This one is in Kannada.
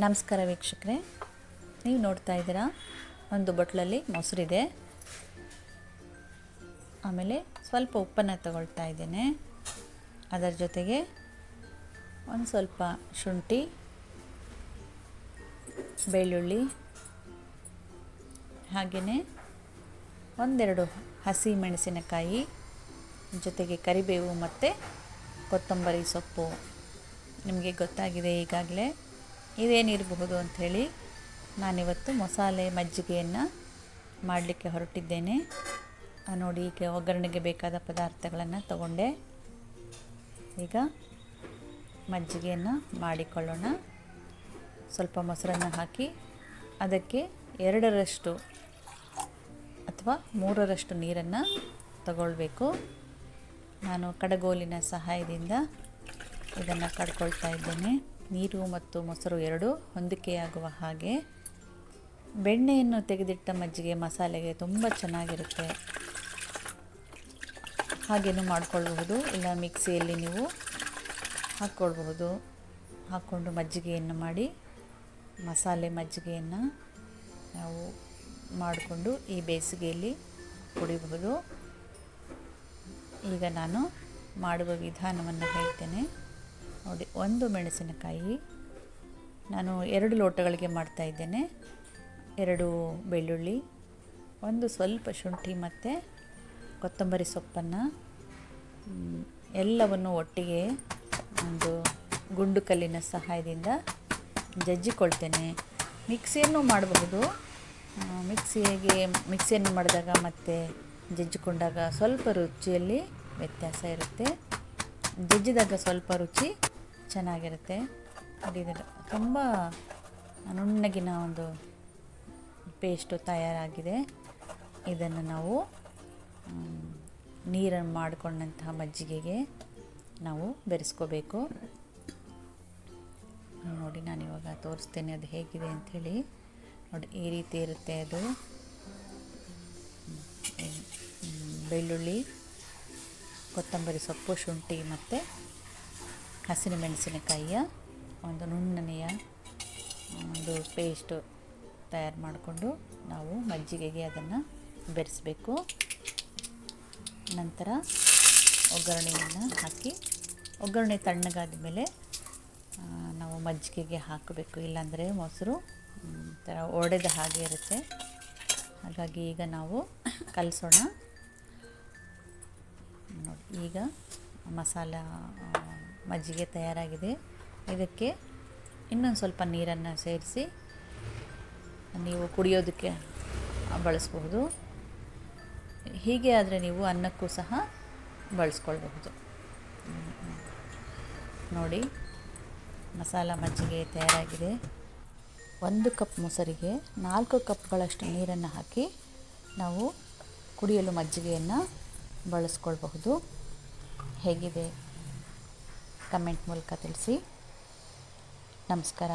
ನಮಸ್ಕಾರ ವೀಕ್ಷಕರೇ, ನೀವು ನೋಡ್ತಾ ಇದ್ದೀರಾ? ಒಂದು ಬಟ್ಲಲ್ಲಿ ಮೊಸರಿದೆ. ಆಮೇಲೆ ಸ್ವಲ್ಪ ಉಪ್ಪನ್ನು ತಗೊಳ್ತಾ ಇದ್ದೇನೆ. ಅದರ ಜೊತೆಗೆ ಒಂದು ಸ್ವಲ್ಪ ಶುಂಠಿ, ಬೆಳ್ಳುಳ್ಳಿ, ಹಾಗೆಯೇ ಒಂದೆರಡು ಹಸಿ ಮೆಣಸಿನಕಾಯಿ, ಜೊತೆಗೆ ಕರಿಬೇವು ಮತ್ತು ಕೊತ್ತಂಬರಿ ಸೊಪ್ಪು. ನಿಮಗೆ ಗೊತ್ತಾಗಿದೆ ಈಗಾಗಲೇ. ಇದೇನಿರಬಹುದು ಅಂಥೇಳಿ ನಾನಿವತ್ತು ಮಸಾಲೆ ಮಜ್ಜಿಗೆಯನ್ನು ಮಾಡಲಿಕ್ಕೆ ಹೊರಟಿದ್ದೇನೆ. ನೋಡಿ, ಈಗ ಒಗ್ಗರಣೆಗೆ ಬೇಕಾದ ಪದಾರ್ಥಗಳನ್ನು ತಗೊಂಡೆ. ಈಗ ಮಜ್ಜಿಗೆಯನ್ನು ಮಾಡಿಕೊಳ್ಳೋಣ. ಸ್ವಲ್ಪ ಮೊಸರನ್ನು ಹಾಕಿ ಅದಕ್ಕೆ ಎರಡರಷ್ಟು ಅಥವಾ ಮೂರರಷ್ಟು ನೀರನ್ನು ತಗೊಳ್ಬೇಕು. ನಾನು ಕಡಗೋಲಿನ ಸಹಾಯದಿಂದ ಇದನ್ನು ಕಡ್ಕೊಳ್ತಾ ಇದ್ದೇನೆ. ನೀರು ಮತ್ತು ಮೊಸರು ಎರಡು ಹೊಂದಿಕೆಯಾಗುವ ಹಾಗೆ. ಬೆಣ್ಣೆಯನ್ನು ತೆಗೆದಿಟ್ಟ ಮಜ್ಜಿಗೆ ಮಸಾಲೆಗೆ ತುಂಬ ಚೆನ್ನಾಗಿರುತ್ತೆ. ಹಾಗೇನು ಮಾಡಿಕೊಳ್ಳಬಹುದು ಇಲ್ಲ, ಮಿಕ್ಸಿಯಲ್ಲಿ ನೀವು ಹಾಕ್ಕೊಳ್ಬಹುದು. ಹಾಕ್ಕೊಂಡು ಮಜ್ಜಿಗೆಯನ್ನು ಮಾಡಿ, ಮಸಾಲೆ ಮಜ್ಜಿಗೆಯನ್ನು ನಾವು ಮಾಡಿಕೊಂಡು ಈ ಬೇಸಿಗೆಯಲ್ಲಿ ಕುಡಿಬಹುದು. ಈಗ ನಾನು ಮಾಡುವ ವಿಧಾನವನ್ನು ಹೇಳ್ತೇನೆ. ನೋಡಿ, ಒಂದು ಮೆಣಸಿನಕಾಯಿ ನಾನು ಎರಡು ಲೋಟಗಳಿಗೆ ಮಾಡ್ತಾ ಇದ್ದೇನೆ. ಎರಡು ಬೆಳ್ಳುಳ್ಳಿ, ಒಂದು ಸ್ವಲ್ಪ ಶುಂಠಿ ಮತ್ತು ಕೊತ್ತಂಬರಿ ಸೊಪ್ಪನ್ನು ಎಲ್ಲವನ್ನು ಒಟ್ಟಿಗೆ ಒಂದು ಗುಂಡು ಕಲ್ಲಿನ ಸಹಾಯದಿಂದ ಜಜ್ಜಿಕೊಳ್ತೇನೆ. ಮಿಕ್ಸಿಯನ್ನು ಮಾಡಬಹುದು. ಮಿಕ್ಸಿಗೆ ಮಿಕ್ಸಿಯನ್ನು ಮಾಡಿದಾಗ ಮತ್ತು ಜಜ್ಜಿಕೊಂಡಾಗ ಸ್ವಲ್ಪ ರುಚಿಯಲ್ಲಿ ವ್ಯತ್ಯಾಸ ಇರುತ್ತೆ. ಜಜ್ಜಿದಾಗ ಸ್ವಲ್ಪ ರುಚಿ ಚೆನ್ನಾಗಿರುತ್ತೆ. ಇದು ತುಂಬ ನುಣ್ಣಗಿನ ಒಂದು ಪೇಸ್ಟು ತಯಾರಾಗಿದೆ. ಇದನ್ನು ನಾವು ನೀರನ್ನು ಮಾಡಿಕೊಂಡಂತಹ ಮಜ್ಜಿಗೆಗೆ ನಾವು ಬೆರೆಸ್ಕೋಬೇಕು. ನೋಡಿ, ನಾನು ಇವಾಗ ತೋರಿಸ್ತೇನೆ ಅದು ಹೇಗಿದೆ ಅಂಥೇಳಿ. ನೋಡಿ, ಈ ರೀತಿ ಇರುತ್ತೆ ಅದು. ಬೆಳ್ಳುಳ್ಳಿ, ಕೊತ್ತಂಬರಿ ಸೊಪ್ಪು, ಶುಂಠಿ ಮತ್ತು ಹಸಿರು ಮೆಣಸಿನಕಾಯಿಯ ಒಂದು ನುಣ್ಣನೆಯ ಒಂದು ಪೇಸ್ಟು ತಯಾರು ಮಾಡಿಕೊಂಡು ನಾವು ಮಜ್ಜಿಗೆಗೆ ಅದನ್ನು ಬೆರೆಸಬೇಕು. ನಂತರ ಒಗ್ಗರಣೆಯನ್ನು ಹಾಕಿ, ಒಗ್ಗರಣೆ ತಣ್ಣಗಾದ ಮೇಲೆ ನಾವು ಮಜ್ಜಿಗೆಗೆ ಹಾಕಬೇಕು. ಇಲ್ಲಾಂದರೆ ಮೊಸರು ಥರ ಒಡೆದ ಹಾಗೆ ಇರುತ್ತೆ. ಹಾಗಾಗಿ ಈಗ ನಾವು ಕಲಸೋಣ. ನೋಡಿ, ಈಗ ಮಸಾಲ ಮಜ್ಜಿಗೆ ತಯಾರಾಗಿದೆ. ಇದಕ್ಕೆ ಇನ್ನೊಂದು ಸ್ವಲ್ಪ ನೀರನ್ನು ಸೇರಿಸಿ ನೀವು ಕುಡಿಯೋದಕ್ಕೆ ಬಳಸಬಹುದು. ಹೀಗೆ ಆದರೆ ನೀವು ಅನ್ನಕ್ಕೂ ಸಹ ಬಳಸ್ಕೊಳ್ಬಹುದು. ನೋಡಿ, ಮಸಾಲ ಮಜ್ಜಿಗೆ ತಯಾರಾಗಿದೆ. ಒಂದು ಕಪ್ ಮೊಸರಿಗೆ ನಾಲ್ಕು ಕಪ್ಗಳಷ್ಟು ನೀರನ್ನು ಹಾಕಿ ನಾವು ಕುಡಿಯಲು ಮಜ್ಜಿಗೆಯನ್ನು ಬಳಸ್ಕೊಳ್ಬಹುದು. ಹೇಗಿದೆ? ಕಮೆಂಟ್ ಮೂಲಕ ತಿಳಿಸಿ. ನಮಸ್ಕಾರ.